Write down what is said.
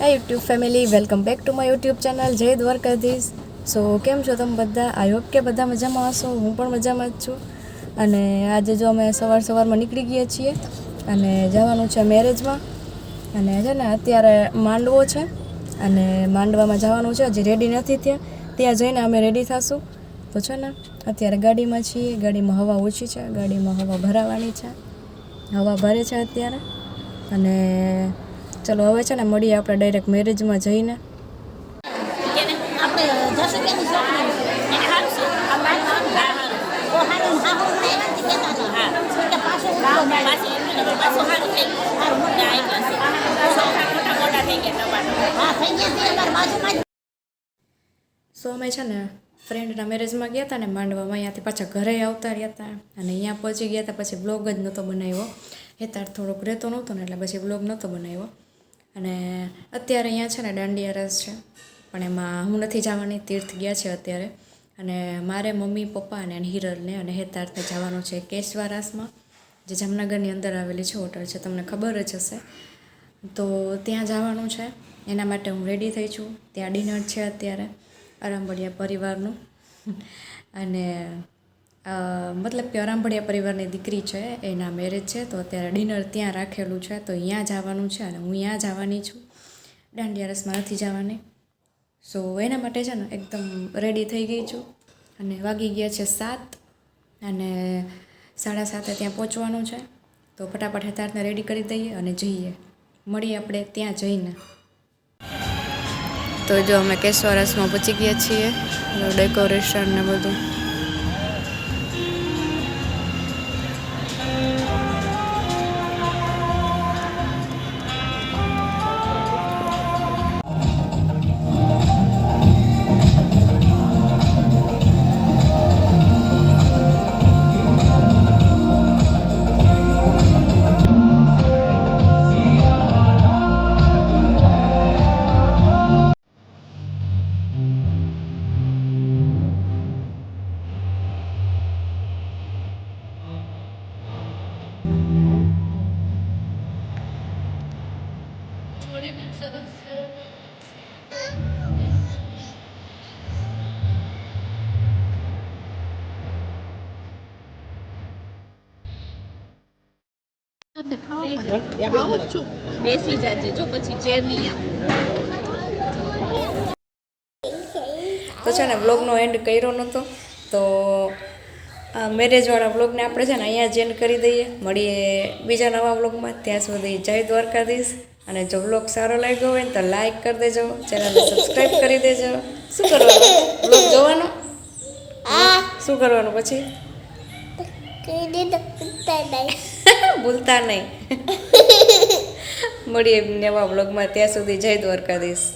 હા YouTube family welcome back to my YouTube channel Jay Dwarkadhish so કેમ છો તમે બધા? આઈ હોપ કે બધા મજામાં હશો. હું પણ મજામાં જ છું. અને આજે જો અમે સવાર સવારમાં નીકળી ગયા છીએ અને જવાનું છે મેરેજમાં અને છે ને, અત્યારે માંડવો છે અને માંડવામાં જવાનું છે. હજી રેડી નથી ત્યાં ત્યાં જઈને અમે રેડી થશું. તો છે ને, અત્યારે ગાડીમાં છીએ. ગાડીમાં હવા ઓછી છે. ગાડીમાં હવા ભરાવાની છે. હવા ભરે છે અત્યારે. અને ચલો હવે છે ને મળીએ આપણે ડાયરેક્ટ મેરેજમાં જઈને. સો અમે છે ને ફ્રેન્ડના મેરેજમાં ગયા હતા ને માંડવામાં. અહીંયાથી પાછા ઘરે આવતા રહ્યા હતા અને અહીંયા પહોંચી ગયા હતા પછી બ્લોગ જ નહોતો બનાવ્યો. હેતાર થોડોક રહેતો નહોતો ને એટલે પછી બ્લોગ નહોતો બનાવ્યો. અને અત્યારે અહીંયા છે ને દાંડિયા રસ છે. પણ એમાં હું નથી જવાની, તીર્થ ગયા છે અત્યારે. અને મારે મમ્મી, પપ્પા અને હિરલને અને હેતાર્થને જવાનું છે કેશવારાસમાં, જે જામનગરની અંદર આવેલી છે હોટલ છે. તમને ખબર જ હશે. તો ત્યાં જવાનું છે. એના માટે હું રેડી થઈ છું. ત્યાં ડિનર છે અત્યારે આરામબળિયા પરિવારનું. અને મતલબ કે આરામબડિયા પરિવારની દીકરી છે, એના મેરેજ છે, તો અત્યારે ડિનર ત્યાં રાખેલું છે, તો અહીંયા જવાનું છે અને હું અહીંયા જવાની છું. દાંડિયા રસમાં નથી જવાની. સો એના માટે છે ને એકદમ રેડી થઈ ગઈ છું. અને વાગી ગયા છે સાત અને સાડા સાતે ત્યાં પહોંચવાનું છે. તો ફટાફટ હેતારને રેડી કરી દઈએ અને જઈએ. મળીએ આપણે ત્યાં જઈને. તો જો અમે કેશવરસમાં પહોંચી ગયા છીએ ડેકોરેશન ને બધું. બેસી જાજે જો પછી ચેર નહીં તો છે ને બ્લોગનો એન્ડ કર્યો નહોતો તો મેરેજવાળા બ્લોગને આપણે છે ને અહીંયા જ એન્ડ કરી દઈએ. મળીએ બીજા નવા બ્લોગમાં ત્યાં સુધી જય દ્વારકાધીશ. અને જો બ્લોગ સારો લાગ્યો હોય ને તો લાઈક કરી દેજો ચેનલને સબસ્ક્રાઈબ કરી દેજો. શું કરવાનું? બ્લોગ જોવાનો? શું કરવાનું પછી? ભૂલતા નહીં. મળીએ નવા વ્લોગમાં ત્યાં સુધી જય દ્વારકાધીશ.